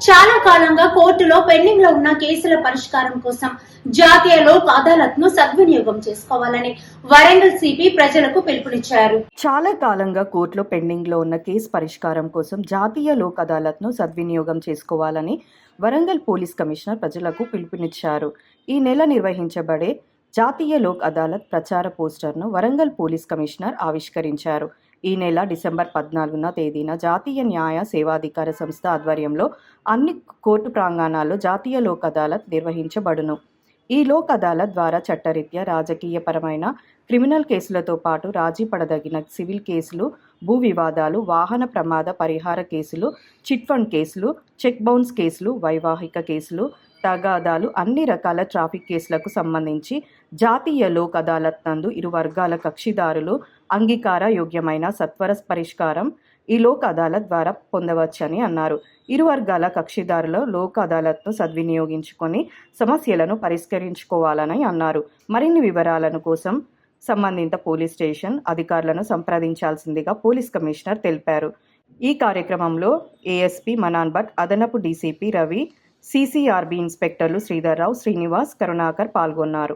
చాలా కాలంగా కోర్టులో పెండింగ్లో ఉన్న కేసుల పరిష్కారం కోసం జాతీయ లోక్ అదాలత్ను సద్వినియోగం చేసుకోవాలని వరంగల్ సిపి ప్రజలకు పిలుపునిచ్చారు. చాలా కాలంగా కోర్టులో పెండింగ్లో ఉన్న కేసు పరిష్కారం కోసం జాతీయ లోక్ అదాలత్ను సద్వినియోగం చేసుకోవాలని వరంగల్ పోలీస్ కమిషనర్ ప్రజలకు పిలుపునిచ్చారు. ఈ నెల నిర్వహించబడే జాతీయ లోక్ అదాలత్ ప్రచార పోస్టర్ను వరంగల్ పోలీస్ కమిషనర్ ఆవిష్కరించారు. ఈ నెల డిసెంబర్ పద్నాలుగున తేదీన జాతీయ న్యాయ సేవాధికార సంస్థ ఆధ్వర్యంలో అన్ని కోర్టు ప్రాంగణాల్లో జాతీయ లోక్ అదాలత్ నిర్వహించబడును. ఈ లోక్ అదాలత్ ద్వారా చట్టరీత్యా రాజకీయపరమైన క్రిమినల్ కేసులతో పాటు రాజీ పడదగిన సివిల్ కేసులు భూ వివాదాలు వాహన ప్రమాద పరిహార కేసులు చిట్ ఫండ్ కేసులు చెక్ బౌన్స్ కేసులు వైవాహిక కేసులు తగాదాలు అన్ని రకాల ట్రాఫిక్ కేసులకు సంబంధించి జాతీయ లోక్ అదాలత్ నందు ఇరు వర్గాల కక్షిదారులు అంగీకార యోగ్యమైన సత్వర పరిష్కారం ఈ లోక్ అదాలత్ ద్వారా పొందవచ్చని అన్నారు. ఇరు వర్గాల కక్షిదారులు లోక్ అదాలత్ను సద్వినియోగించుకొని సమస్యలను పరిష్కరించుకోవాలని అన్నారు. మరిన్ని వివరాలను కోసం సంబంధిత పోలీస్ స్టేషన్ అధికారులను సంప్రదించాల్సిందిగా పోలీస్ కమిషనర్ తెలిపారు. ఈ కార్యక్రమంలో ఏఎస్పీ మనాన్ భట్ అదనపు డీసీపీ రవి సీసీఆర్బీ ఇన్స్పెక్టర్లు శ్రీధర్రావు శ్రీనివాస్ కరుణాకర్ పాల్గొన్నారు.